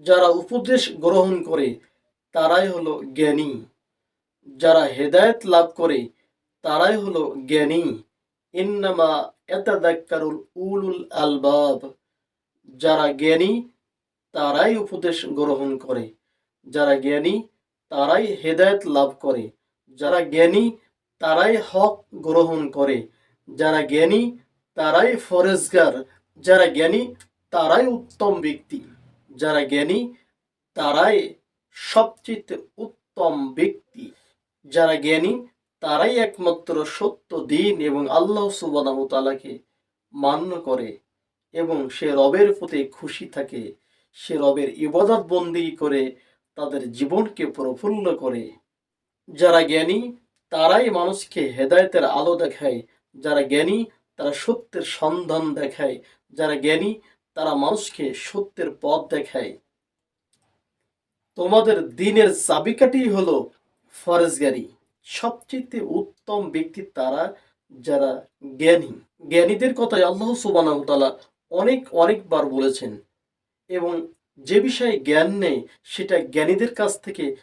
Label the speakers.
Speaker 1: যারা উপদেশ গ্রহণ করে, তারাই হলো জ্ঞানী। যারা হেদায়েত লাভ করে, তারাই হলো জ্ঞানী। ইন্নামা এতাদাক্কারুল উলুল আলবাব। যারা জ্ঞানী, তারাই উপদেশ গ্রহণ করে। যারা জ্ঞানী, তারাই হেদায়েত লাভ করে। যারা জ্ঞানী, তারাই হক গ্রহণ করে। যারা জ্ঞানী, তারাই ফরেজগার। যারা জ্ঞানী, তারাই উত্তম ব্যক্তি। যারা জ্ঞানী, তারাই সবচেয়ে উত্তম ব্যক্তি। যারা জ্ঞানী, তারাই একমাত্র সত্য দিন এবং আল্লাহ সুবাহ তালাকে মান্য করে এবং সে রবের প্রতি খুশি থাকে। সে রবের ইবাদত বন্দি করে তাদের জীবনকে প্রফুল্ল করে। যারা জ্ঞানী, তারাই মানুষকে হেদায়তের আলো দেখায়। যারা জ্ঞানী, তারা সত্যের সন্ধান দেখায়। যারা জ্ঞানী তারা মানুষকে সত্যের পথ দেখায়। তোমাদের দিনের চাবিকাঠি হলো ফরেজগারি। সবচেয়ে উত্তম ব্যক্তি তারা যারা জ্ঞানী। জ্ঞানীদের কথাই আল্লাহ সুবানাহ তাআলা অনেক অনেকবার বলেছেন। এবং যে বিষয়ে জ্ঞান নেই, সেটা জ্ঞানীদের কাছ থেকে